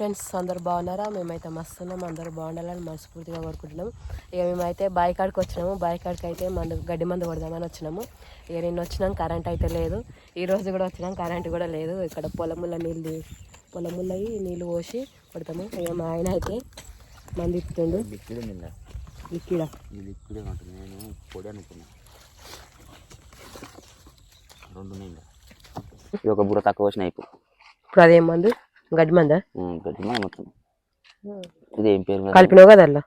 Friends అందరు బాగున్నారా? మేమైతే మస్తున్నాం అందరూ బాగుండాలని మనస్ఫూర్తిగా కోరుకుంటున్నాం. ఇక మేమైతే బావి కాడికి వచ్చినాము. బావి కాడికి అయితే మందు గడ్డి మందు కొడదామని వచ్చినాము. ఇక నిన్న వచ్చినాం కరెంట్ అయితే లేదు. ఈ రోజు కూడా వచ్చినాం కరెంట్ కూడా లేదు. ఇక్కడ పొలముల నీళ్ళు పొలములవి నీళ్ళు పోసి కొడతాము. ఇక మా ఆయన అయితే మంది ఇస్తుండు లిక్విడ్ ఇక్కడ నేను పొడి అనుకున్నా. రెండు ఒక బుర్ర తక్కువ వచ్చిన అయిపో. ఇప్పుడు అదేం మందు? గడ్డి మందా మన మొత్తం. ఇది ఏం పేరు? కలిపినావు కదా అలా?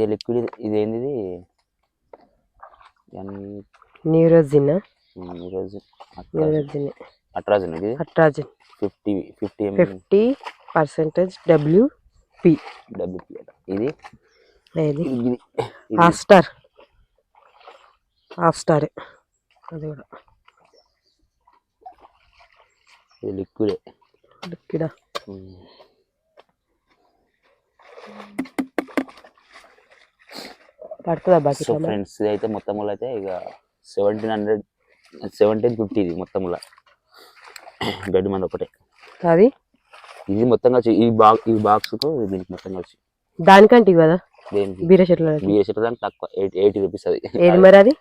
ఏ లిక్విడ్ ఇది? ఏంది న్యూరోజిన్ న్యూరోజిన్ అట్రాజన్ ఇది? Atrazine fifty fifty fifty percentage WP WP ఇది? ఇది హాస్టార్ హాస్టార్ అది కూడా. ఇది లిక్విడ్? పడుతుందా సో బకెట్ ఫ్రెండ్స్ ఇది అయితే మొత్తంలో అయితే ఇక సెవెంటీన్ హండ్రెడ్ సెవెంటీన్ ఫిఫ్టీ ఇది మొత్తంలో గడ్డి మంది ఒకటే. అది? ఇది మొత్తంగా వచ్చి ఈ బాక్స్ ఈ బాక్స్కు దీనికి మొత్తంగా వచ్చి దానికంటే కదా బీర చెట్ల బిఎస్సీ దానికి తక్కువ ఎయిటీ ఎయిటీ రూపీస్ అది. ఏది మరి అది?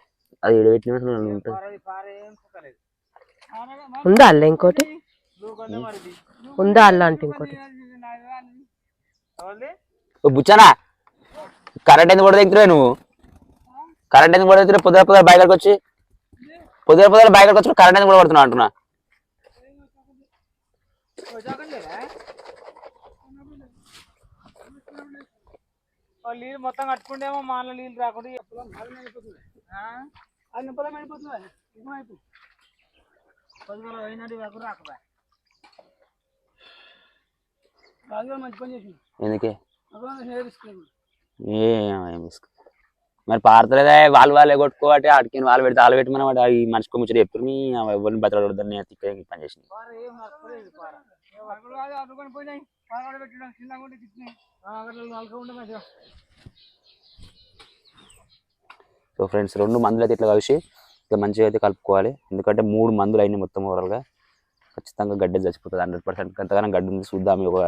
అది ఏడు పెట్టిన ఉంటుంది. ఉందా అల్ల ఇంకోటి? ఉందా అల్ల అంటే ఇంకోటి ఓ బుచ్చానా? కరెంట్ ఎందుకు కూడా దగ్గర నువ్వు? కరెంట్ ఎందుకు కూడా దగ్గర పొద్దున పొద్దున బయటకు వచ్చి పొద్దున పొద్దున బయటకు వచ్చి కరెంట్ ఎందుకు కూడా కొడుతున్నావు అంటున్నా. నీళ్ళు మొత్తం కట్టుకుంటేమో మా అన్న నీళ్ళు రాకుండా ఈ పొలం బాగా అయిపోతుంది అన్ని పొలం అయిపోతుంది? ఇంకో వైపు పొద్దున అయినట్టు వరకు రాకపోయా బాగా మంచి పని చేసింది ఎందుకే. మరి పారతలేదా వాళ్ళు వాళ్ళే కొట్టుకోబట్టి ఆడికి వాళ్ళు పెడితే వాళ్ళు పెట్టమని వాడు ఈ మనిషికి ముచ్చట చెప్తురు నీ ఎవరిని బతకూడదని తిక్క పని మంచిగా. సో ఫ్రెండ్స్ రెండు మందులు అయితే ఇట్లా కలిసి ఇక మంచిగా అయితే కలుపుకోవాలి. ఎందుకంటే మూడు మందులు అయినాయి మొత్తం ఓవరాల్గా ఖచ్చితంగా గడ్డ చచ్చిపోతుంది హండ్రెడ్ పర్సెంట్ ఎంతగానో గడ్డి ఉంది చూద్దాం. ఒక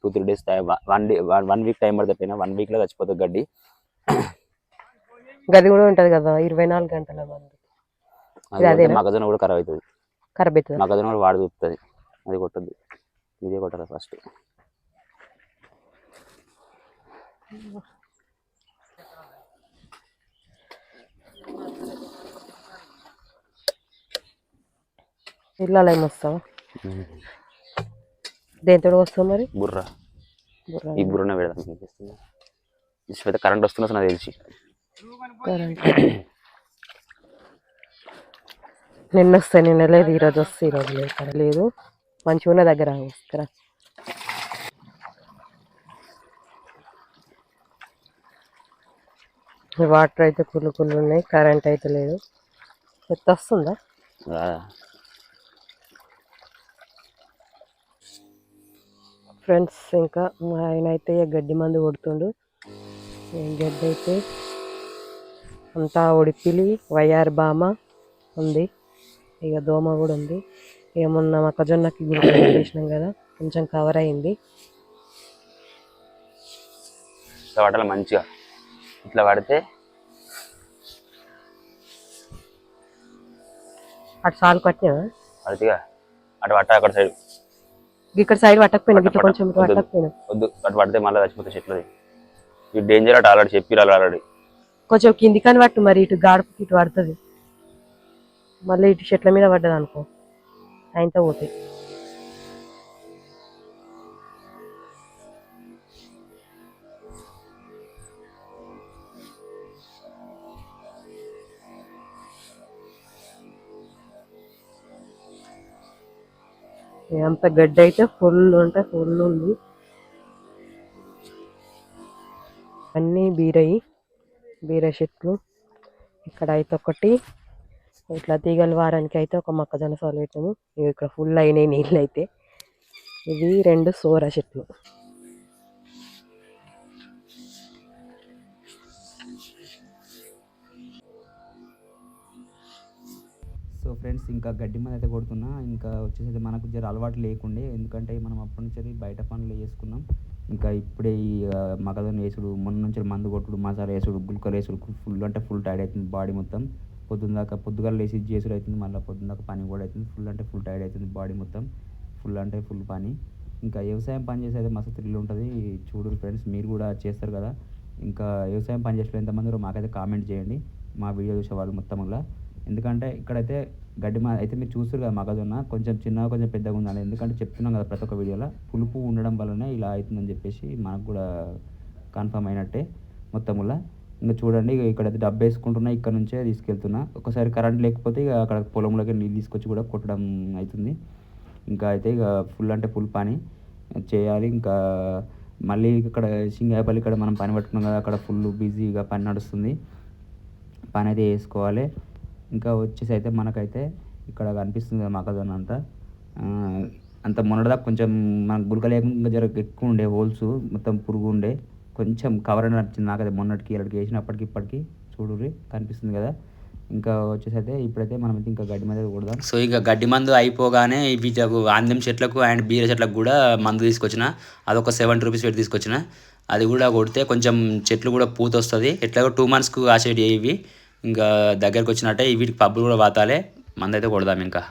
two three days time one day one week time పడుతుంది పైన వన్ వీక్లో చచ్చిపోతుంది గడ్డి. గది కూడా ఉంటది కదా ఇరవై నాలుగు గంటల మంది? మగజొన్న కూడా ఖరాబ్ అవుతుంది. ఖరాబ్ అవుతుంది? మగజొన్న కూడా వాడి చూపుతుంది. అది కొట్టద్దు. ఇదే కొట్టాలి ఫస్ట్ ఇళ్ళలో ఏమి వస్తావా దేంతో వస్తావు మరి? బుర్ర. బుర్ర. ఈ బుర్రనే పెడదాం కరెంట్ వస్తున్నా నాకు తెలిసి. కరెంట్. నిన్న వస్తే నిన్న లేదు ఈరోజు వస్తే ఈరోజు లేదు లేదు. మంచిగా ఉన్న దగ్గర వస్తారా వాటర్ అయితే కుళ్ళు కుళ్ళు ఉన్నాయి కరెంట్ అయితే లేదు. చెత్త వస్తుందా ఫ్రెండ్స్ ఇంకా మా ఆయన అయితే గడ్డి మందు కొడుతుండు. గడ్డి అయితే అంతా ఒడిపిలి వయ్యారి బామ ఉంది. ఇక దోమ కూడా ఉంది. ఇక మొన్న మొక్కజొన్నకి వేసినాం కదా కొంచెం కవర్ అయింది. ఇట్లా పడాలి మంచిగా. ఇట్లా పడితే అటు సాలు కట్టినా? పడితేగా అటు పట్ట అక్కడ సైడ్ ఇక్కడ సైడ్ పట్టకపోయినా ఇట్లా కొంచెం ఇటు. పట్టకపోయినా. వద్దు. అటు పడితే మళ్ళీ చచ్చిపోతే చెట్లది. ఇది డేంజర్ అటు ఆల్రెడీ చెప్పిరాలు ఆల్రెడీ కొంచెం కింది కానీ పట్టు మరి ఇటు గాడుపుకి ఇటు పడుతుంది. మళ్ళీ ఇటు చెట్ల మీద పడ్డది అనుకో ఆయనతో పోతాయి అంత గడ్డి అయితే ఫుల్ ఉంటే ఫుల్ ఉంది. అన్నీ బీరయి బీర చెట్లు. ఇక్కడ అయితే ఒకటి ఇట్లా తీగల వారానికి అయితే ఒక మొక్కజొన్న సోలు పెట్టాము. ఇక్కడ ఫుల్ అయినాయి నీళ్ళు అయితే ఇవి రెండు సోర చెట్లు. ఫ్రెండ్స్ ఇంకా గడ్డి మంది అయితే కొడుతున్నా. ఇంకా వచ్చేసి మనకు జర అలవాటు లేకుండే. ఎందుకంటే మనం అప్పటి నుంచి బయట పనులు వేసుకున్నాం ఇంకా ఇప్పుడే ఈ మగదొన్న వేసుడు మొన్న నుంచి మందు కొట్టుడు మసాలా వేసుడు గుల్కలు వేసుడు ఫుల్ అంటే ఫుల్ టైర్డ్ అవుతుంది బాడీ మొత్తం. పొద్దున్న దాకా పొద్దుగాల లేచి జేసుడు చేసుడు అవుతుంది మళ్ళీ పొద్దున్న దాకా పని కూడా అవుతుంది ఫుల్ అంటే ఫుల్ టైర్డ్ అవుతుంది బాడీ మొత్తం. ఫుల్ అంటే ఫుల్ పని. ఇంకా వ్యవసాయం పని చేసేది అయితే మస్తు థ్రిల్ ఉంటుంది. చూడు ఫ్రెండ్స్ మీరు కూడా చేస్తారు కదా. ఇంకా వ్యవసాయం పని చేసే ఎంతమంది మాకైతే కామెంట్ చేయండి. మా వీడియో చూసే వాళ్ళు మొత్తం అలా ఎందుకంటే ఇక్కడైతే గడ్డి మా అయితే మీరు చూస్తారు కదా మగజొన్న కొంచెం చిన్నగా కొంచెం పెద్దగా ఉండాలి. ఎందుకంటే చెప్తున్నాం కదా ప్రతి ఒక్క వీడియోలో పులుపు ఉండడం వల్లనే ఇలా అవుతుందని చెప్పేసి మనకు కూడా కన్ఫర్మ్ అయినట్టే మొత్తం ఇంకా చూడండి ఇక్కడైతే డబ్బు వేసుకుంటున్నా ఇక్కడ నుంచే తీసుకెళ్తున్నా. ఒకసారి కరెంట్ లేకపోతే ఇక అక్కడ పొలంలోకి నీళ్ళు తీసుకొచ్చి కూడా కొట్టడం అవుతుంది. ఇంకా అయితే ఇక ఫుల్ అంటే ఫుల్ పని చేయాలి. ఇంకా మళ్ళీ ఇక్కడ సింగాయపల్లి ఇక్కడ మనం పని పట్టుకున్నాం కదా అక్కడ ఫుల్ బిజీగా పని నడుస్తుంది. పని అయితే వేసుకోవాలి ఇంకా వచ్చేసి అయితే మనకైతే ఇక్కడ కనిపిస్తుంది కదా అంతా. అంత మొన్నటిదాకా కొంచెం మన గులక లేకుండా జర ఎక్కువ ఉండే హోల్స్ మొత్తం పురుగు ఉండే. కొంచెం కవర్ అని నచ్చింది నాకైతే మొన్నటికి ఇలాంటికి వేసినప్పటికి ఇప్పటికి చూడుర్రి కనిపిస్తుంది కదా. ఇంకా వచ్చేసి అయితే ఇప్పుడైతే మనం అయితే ఇంకా గడ్డి మీద కొడదాం. సో ఇక గడ్డి మందు అయిపోగానే వీటికి ఆందెం చెట్లకు అండ్ బీర చెట్లకు కూడా మందు తీసుకొచ్చిన. అదొక సెవెంటీ రూపీస్ పెట్టి తీసుకొచ్చిన. అది కూడా కొడితే కొంచెం చెట్లు కూడా పూత వస్తుంది. ఎట్లాగో టూ మంత్స్కు కాసేటి ఇవి. ఇంకా దగ్గరకు వచ్చినట్టే వీటికి పబ్బులు కూడా వాతాలే మందు అయితే కొడదాం ఇంకా.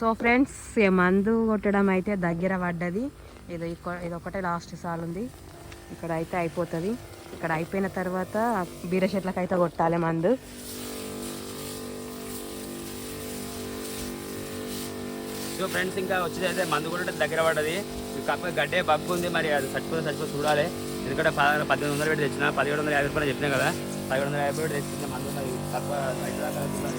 సో ఫ్రెండ్స్ మందు కొట్టడం అయితే దగ్గర పడ్డది. ఇది ఇది ఒకటే లాస్ట్ సాల్ ఉంది. ఇక్కడ అయితే అయిపోతుంది. ఇక్కడ అయిపోయిన తర్వాత బీర చెట్లకు అయితే కొట్టాలి మందు. సో ఫ్రెండ్స్ ఇంకా వచ్చేది అయితే మందు కూడా దగ్గర పడ్డది. కాకపోతే గడ్డే బగ్గు ఉంది మరి అది చచ్చిపోతే చచ్చిపోతే చూడాలి. ఎందుకంటే పద్దెనిమిది వందలు పెట్టి తెచ్చిన పదిహేడు వందల యాభై రూపాయలు చెప్పినా కదా పదిహేడు వందల యాభై పెట్టి తెచ్చిన మందు మరి తక్కువ రైతు దాకా చూడాలి